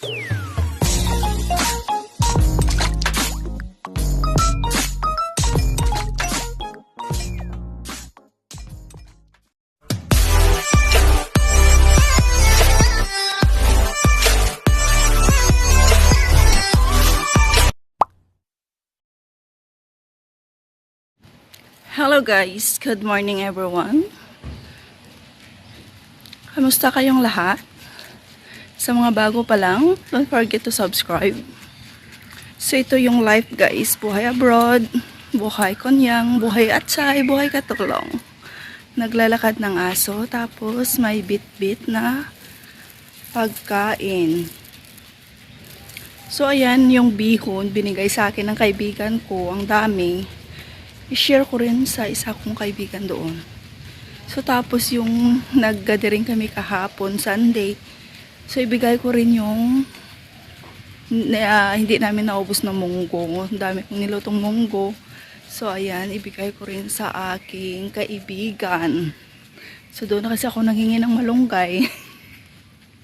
Hello guys, good morning everyone. Kamusta kayong lahat? Sa mga bago pa lang, don't forget to subscribe. So ito yung life guys, buhay abroad, buhay konyang, buhay atsay, buhay katulong. Naglalakad ng aso, tapos may bit-bit na pagkain. So ayan yung bihon, binigay sa akin ng kaibigan ko, ang dami i-share ko rin sa isa kong kaibigan doon. So, tapos yung nag-gathering kami kahapon, Sunday. So, ibigay ko rin yung na, hindi namin naubos na munggo. Ang dami kong nilutong munggo. So, ayan, ibigay ko rin sa aking kaibigan. So, doon na kasi ako nanghingi ng malunggay.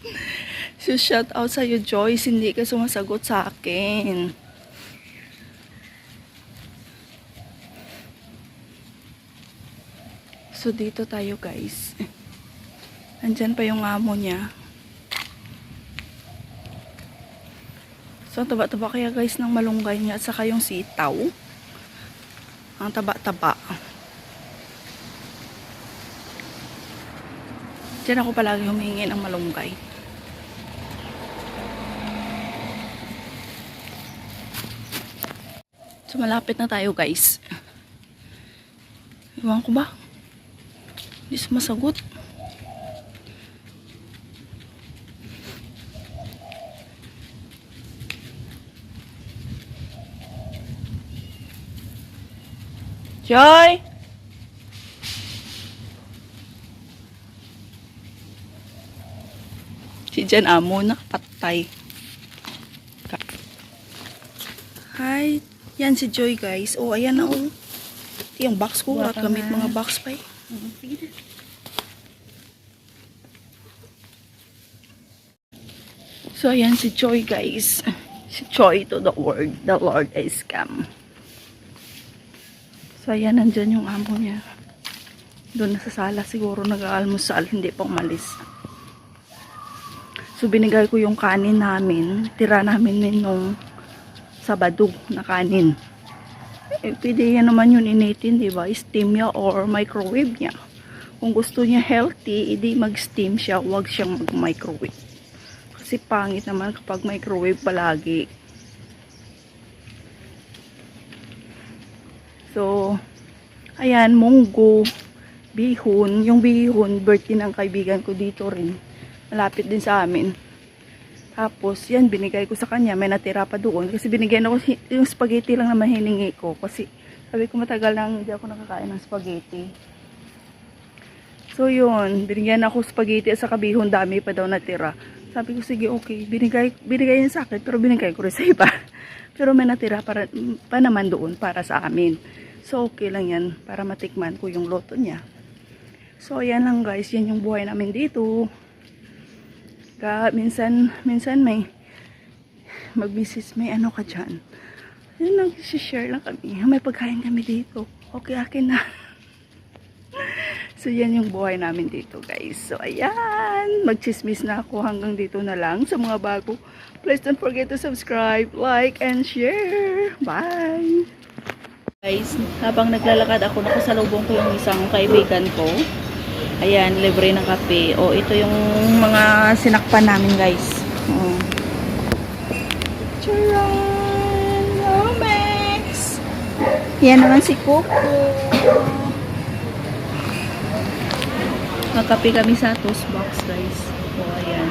so, shout out sa'yo, Joyce. Hindi ka sumasagot sa akin. So, dito tayo guys. Andyan pa yung amo niya. So, ang taba-taba kaya guys ng malunggay niya at saka yung sitaw. Ang taba-taba. Diyan ako palagi humingi ng malunggay. So, malapit na tayo guys. Iwan ko ba? Hindi sumasagot. Joy! Si Jan Amo nakapatay. Hi! Yan si Joy guys. Oh, ayan na oh. Ito yung box ko. At gamit mga box pa eh. So, ayan si Joy, guys. Si Joy to the word. The Lord is come. So, ayan, nandyan yung amo niya. Doon na sa sala siguro nag-aalmusal. Hindi pa umalis. So, binigay ko yung kanin namin. Tira namin min nung Sabado na kanin. Eh, pwede yan naman yun initin, di ba? Steam niya or microwave niya. Kung gusto niya healthy, edi mag-steam siya, huwag siyang mag-microwave. Kasi pangit naman kapag microwave palagi. So, ayan, munggo, bihon. Yung bihon, birthday ng kaibigan ko dito rin. Malapit din sa amin. Tapos, yan, binigay ko sa kanya. May natira pa doon. Kasi binigyan ako, yung spaghetti lang naman hiningi ko. Kasi, sabi ko matagal nang hindi ako nakakain ng spaghetti. So, yun. Binigyan ako spaghetti at sa kabihon dami pa daw natira. Sabi ko, sige, okay. Binigay, binigay niya sa akin, pero binigay ko rin sa iba. pero may natira para, pa naman doon para sa amin. So, okay lang yan para matikman ko yung loto niya. So, ayan lang guys. Yan yung buhay namin dito. Ka, minsan, minsan may mag-miss may ano ka dyan. Yun, nag-share lang kami. May pagkain kami dito. Okay, akin na. so, yan yung buhay namin dito, guys. So, ayan. Magchismis na ako hanggang dito na lang. Sa mga bago, please don't forget to subscribe, like, and share. Bye! Guys, habang naglalakad ako, nakasalubong ko yung isang kaibigan ko. Ayan, libre ng kape. O, ito yung mga sinakpan namin, guys. O. Charan! Romex! Yan naman si Coco. Magkape kami sa toast box, guys. O, ayan.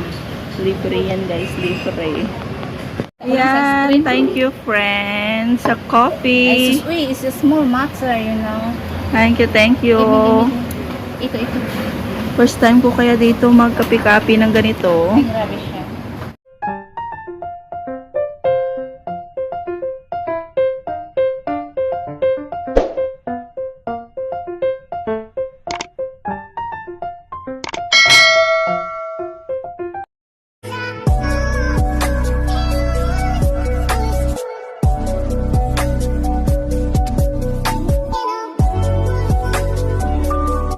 Libre yan, guys. Libre. Ayan, thank you, friends. Sa coffee. It's, wait, it's a small matter, you know. Thank you, thank you. Ito, ito. First time ko kaya dito magkape-kape ng ganito. Ay, grabe siya.